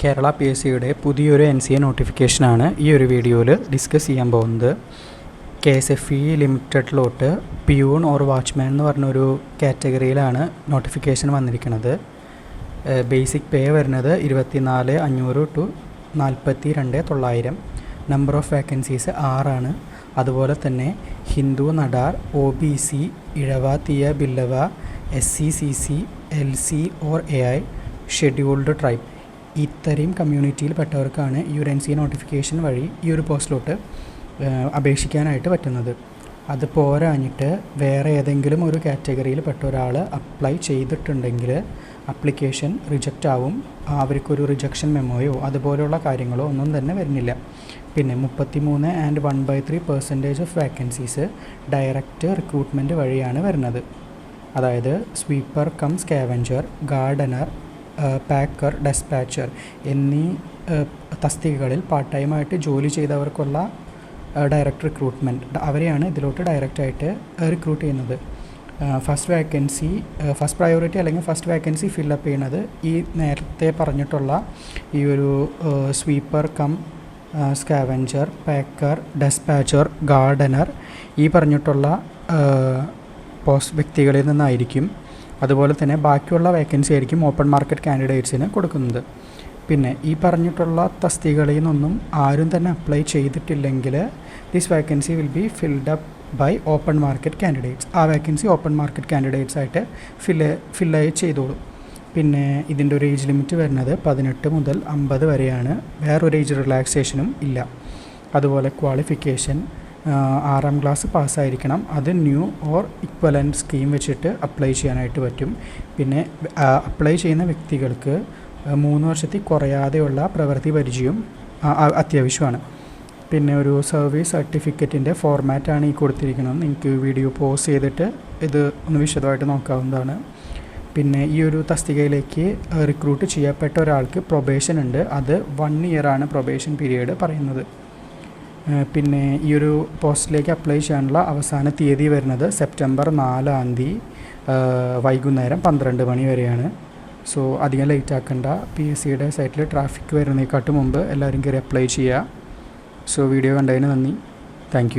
Kerala P S സിയുടെ പുതിയൊരു N C A നോട്ടിഫിക്കേഷനാണ് ഈ ഒരു വീഡിയോയിൽ ഡിസ്കസ് ചെയ്യാൻ പോകുന്നത്. കെ എസ് എഫ് ഇ ലിമിറ്റഡിലോട്ട് പിയൂൺ ഓർ വാച്ച്മാൻ എന്ന് പറഞ്ഞൊരു കാറ്റഗറിയിലാണ് നോട്ടിഫിക്കേഷൻ വന്നിരിക്കുന്നത്. ബേസിക് പേ വരുന്നത് ഇരുപത്തിനാല് അഞ്ഞൂറ് ടു നാൽപ്പത്തി രണ്ട് തൊള്ളായിരം. നമ്പർ ഓഫ് വേക്കൻസീസ് ആറാണ്. അതുപോലെ തന്നെ Hindu Nadar O B C Ezhava Thiyya Billava S C C C L C or A I scheduled tribe ഇത്രയും കമ്മ്യൂണിറ്റിയിൽ പെട്ടവർക്കാണ് ഈ ഒരു എൻ സി നോട്ടിഫിക്കേഷൻ വഴി ഈ ഒരു പോസ്റ്റിലോട്ട് അപേക്ഷിക്കാനായിട്ട് പറ്റുന്നത്. അത് പോരാഞ്ഞിട്ട് വേറെ ഏതെങ്കിലും ഒരു കാറ്റഗറിയിൽ പെട്ട ഒരാൾ അപ്ലൈ ചെയ്തിട്ടുണ്ടെങ്കിൽ അപ്ലിക്കേഷൻ റിജക്റ്റ് ആവും. അവർക്കൊരു റിജക്ഷൻ മെമ്മോയോ അതുപോലെയുള്ള കാര്യങ്ങളോ ഒന്നും തന്നെ വരുന്നില്ല. പിന്നെ മുപ്പത്തി മൂന്ന് and one by three percentage of vacancies direct recruitment വഴിയാണ് വരുന്നത്. അതായത് sweeper cum scavenger gardener packer despatcher എന്നീ തസ്തികകളിൽ പാർട്ട് ടൈമായിട്ട് ജോലി ചെയ്തവർക്കുള്ള ഡയറക്റ്റ് റിക്രൂട്ട്മെന്റ് അവരെയാണ് ഇതിലോട്ട് ഡയറക്റ്റായിട്ട് റിക്രൂട്ട് ചെയ്യുന്നത്. ഫസ്റ്റ് വേക്കൻസി ഫസ്റ്റ് പ്രയോറിറ്റി അല്ലെങ്കിൽ ഫസ്റ്റ് വേക്കൻസി ഫില്ലപ്പ് ചെയ്യുന്നത് ഈ നേരത്തെ പറഞ്ഞിട്ടുള്ള ഈ ഒരു sweeper cum scavenger packer despatcher gardener ഈ പറഞ്ഞിട്ടുള്ള പോസ്റ്റ് വ്യക്തികളിൽ നിന്നായിരിക്കും അതുപോലെ തന്നെ ബാക്കിയുള്ള വേക്കൻസി ആയിരിക്കും ഓപ്പൺ മാർക്കറ്റ് കാൻഡിഡേറ്റ്സിന് കൊടുക്കുന്നത്. പിന്നെ ഈ പറഞ്ഞിട്ടുള്ള തസ്തികളിൽ നിന്നൊന്നും ആരും തന്നെ അപ്ലൈ ചെയ്തിട്ടില്ലെങ്കിൽ this vacancy will be filled up by open market candidates ആ വേക്കൻസി ഓപ്പൺ മാർക്കറ്റ് കാൻഡിഡേറ്റ്സ് ആയിട്ട് ഫില്ല് ഫില്ലായി ചെയ്തോളും. പിന്നെ ഇതിന്റെ ഒരു ഏജ് ലിമിറ്റ് വരുന്നത് പതിനെട്ട് മുതൽ അമ്പത് വരെയാണ്. വേറൊരു ഏജ് റിലാക്സേഷനും ഇല്ല. അതുപോലെ ക്വാളിഫിക്കേഷൻ ആറാം ക്ലാസ് പാസ്സായിരിക്കണം. അത് ന്യൂ ഓർ ഇക്വലന്റ് സ്കീം വെച്ചിട്ട് അപ്ലൈ ചെയ്യാനായിട്ട് പറ്റും. പിന്നെ അപ്ലൈ ചെയ്യുന്ന വ്യക്തികൾക്ക് മൂന്ന് വർഷത്തിൽ കുറയാതെയുള്ള പ്രവൃത്തി ആ, അത്യാവശ്യമാണ്. പിന്നെ ഒരു സർവീസ് സർട്ടിഫിക്കറ്റിന്റെ ഫോർമാറ്റാണ് ഈ കൊടുത്തിരിക്കുന്നത്. നിങ്ങൾക്ക് വീഡിയോ പോസ് ചെയ്തിട്ട് ഇത് ഒന്ന് വിശദമായിട്ട് നോക്കാവുന്നതാണ്. പിന്നെ ഈ ഒരു തസ്തികയിലേക്ക് റിക്രൂട്ട് ചെയ്യപ്പെട്ട ഒരാൾക്ക് പ്രൊബേഷൻ ഉണ്ട്. അത് വൺ ഇയറാണ് പ്രൊബേഷൻ പീരീഡ് പറയുന്നത്. പിന്നെ ഈ ഒരു പോസ്റ്റിലേക്ക് അപ്ലൈ ചെയ്യാനുള്ള അവസാന തീയതി വരുന്നത് സെപ്റ്റംബർ നാലാം തീയതി വൈകുന്നേരം പന്ത്രണ്ട് മണി വരെയാണ്. സോ അധികം ലേറ്റ് ആക്കണ്ട. പി എസ് സിയുടെ സൈറ്റിൽ ട്രാഫിക് വരുന്നതിനെക്കാട്ടും മുമ്പ് എല്ലാവരും കയറി അപ്ലൈ ചെയ്യുക. സോ വീഡിയോ കണ്ടതിന് നന്ദി. താങ്ക്